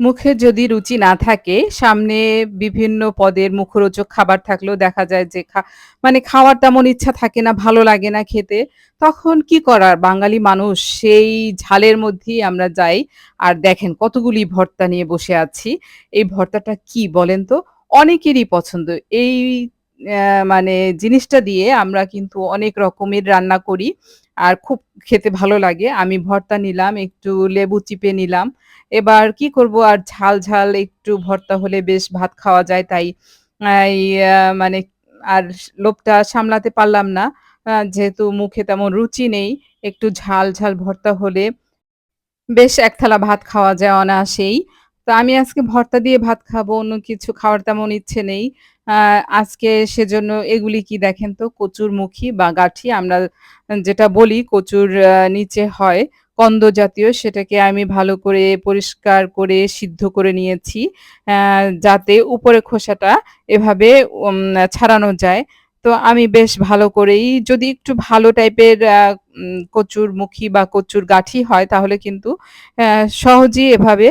মুখে যদি রুচি না থাকে, সামনে বিভিন্ন পদের মুখরোচক খাবার থাকলেও দেখা যায় যে খা মানে খাওয়ার তেমন ইচ্ছা থাকে না, ভালো লাগে না খেতে। তখন কি করার? বাঙালি মানুষ সেই ঝালের মধ্যেই আমরা যাই। আর দেখেন কতগুলি ভর্তা নিয়ে বসে আছি। এই ভর্তাটা কি বলেন তো? অনেকেরই পছন্দ। এই মানে জিনিসটা দিয়ে আমরা কিন্তু অনেক রকমের রান্না করি। আর খুব খেতে ভালো লাগে। আমি ভর্তা নিলাম, একটু লেবু চিপে নিলাম। এবার কি করব আর ঝাল, ঝাল একটু ভর্তা হলে বেশ ভাত খাওয়া যায়। তাই মানে আর লোভটা সামলাতে পারলাম না। যেহেতু মুখে তেমন রুচি নেই, একটু ঝাল, ঝাল ভর্তা হলে বেশ এক থালা ভাত খাওয়া যায় অনায়াসেই। তো আমি আজকে ভর্তা দিয়ে ভাত খাব, অন্য কিছু খাওয়ার তেমন ইচ্ছে নেই। আজকে সেজন্য এগুলি কি দেখেন তো কচুর কচুরমুখী বা গাঁঠি আমরা যেটা বলি কচুর নিচে হয় কন্দ জাতীয় সেটাকে আমি ভালো করে পরিষ্কার করে সিদ্ধ করে নিয়েছি। যাতে উপরের খোসাটা এভাবে ছাড়ানো যায়। তো আমি বেশ ভালো করেই যদি একটু ভালো টাইপের আ উম কচুরমুখী বা কচুর গাঁঠি হয় তাহলে কিন্তু সহজেই এভাবে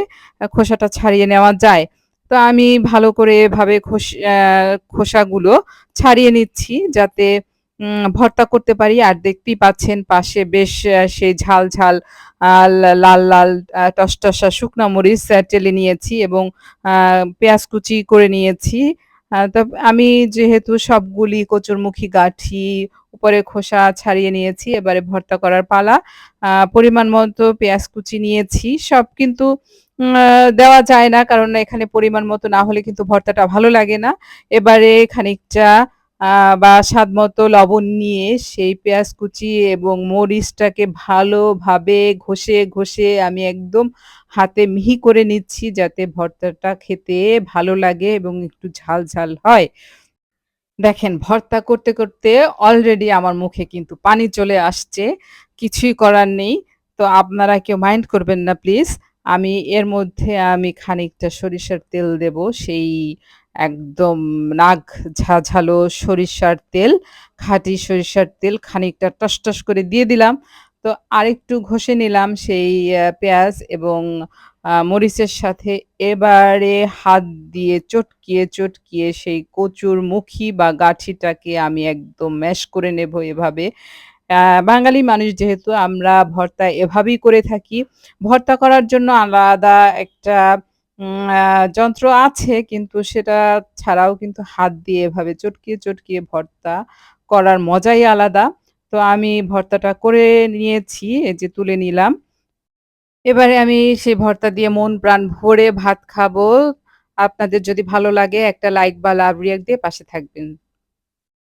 খোসাটা ছাড়িয়ে নেওয়া যায়। তো আমি ভালো করে এভাবে খোস খোসাগুলো ছাড়িয়ে নিচ্ছি যাতে ভর্তা করতে পারি। আর দেখতেই পাচ্ছেন পাশে বেশ সেই ঝাল, ঝাল লাল, লাল টসটসা শুকনা মরিচ টেলে নিয়েছি এবং পেঁয়াজ কুচি করে নিয়েছি। আমি যেহেতু সবগুলি কচুরমুখী গাঁঠি, উপরে খোসা ছাড়িয়ে নিয়েছি। এবারে ভর্তা করার পালা। পরিমাণ মতো পেঁয়াজ কুচি নিয়েছি। সব কিন্তু দেওয়া যায় না। কারণ এখানে পরিমাণ মতো না হলে কিন্তু ভর্তাটা ভালো লাগে না। এবারে খানিকটা আ স্বাদ মতো লবণ নিয়ে সেই পেঁয়াজ কুচি এবং মরিচটাকে ভালোভাবে ঘষে, ঘষে আমি একদম হাতে মিহি করে নিচ্ছি যাতে ভর্তাটা খেতে ভালো লাগে এবং একটু ঝাল, ঝাল হয়। দেখেন ভর্তা করতে, করতে অলরেডি আমার মুখে কিন্তু পানি চলে আসছে। কিছুই করার নেই। তো আপনারা কেউ মাইন্ড করবেন না প্লিজ। আমি এর মধ্যে আমি খানিকটা সরিষার তেল দেব। সেই একদম নাক ঝাঝালো সরিষার তেল, খাঁটি সরিষার তেল খানিকটা টসটস করে দিয়ে দিলাম। তো আরেকটু ঘষে নিলাম সেই পেঁয়াজ এবং মরিচের সাথে। এবারে হাত দিয়ে চটকিয়ে, চটকিয়ে সেই কচুরমুখী বা গাঁঠিটাকে আমি একদম ম্যাশ করে নেব এভাবে। বাঙালি মানুষ যেহেতু আমরা ভর্তা এভাবেই করে থাকি। ভর্তা করার জন্য আলাদা একটা যন্ত্র আছে কিন্তু সেটা ছাড়াও কিন্তু হাত দিয়ে এভাবে চটকিয়ে, চটকিয়ে ভর্তা করার মজাই আলাদা। তো আমি ভর্তাটা করে নিয়েছি, এই যে তুলে নিলাম। এবারে আমি সেই ভর্তা দিয়ে মন প্রাণ ভরে ভাত খাব। আপনাদের যদি ভালো লাগে একটা লাইক বা লাভ রিয়াক দিয়ে পাশে থাকবেন।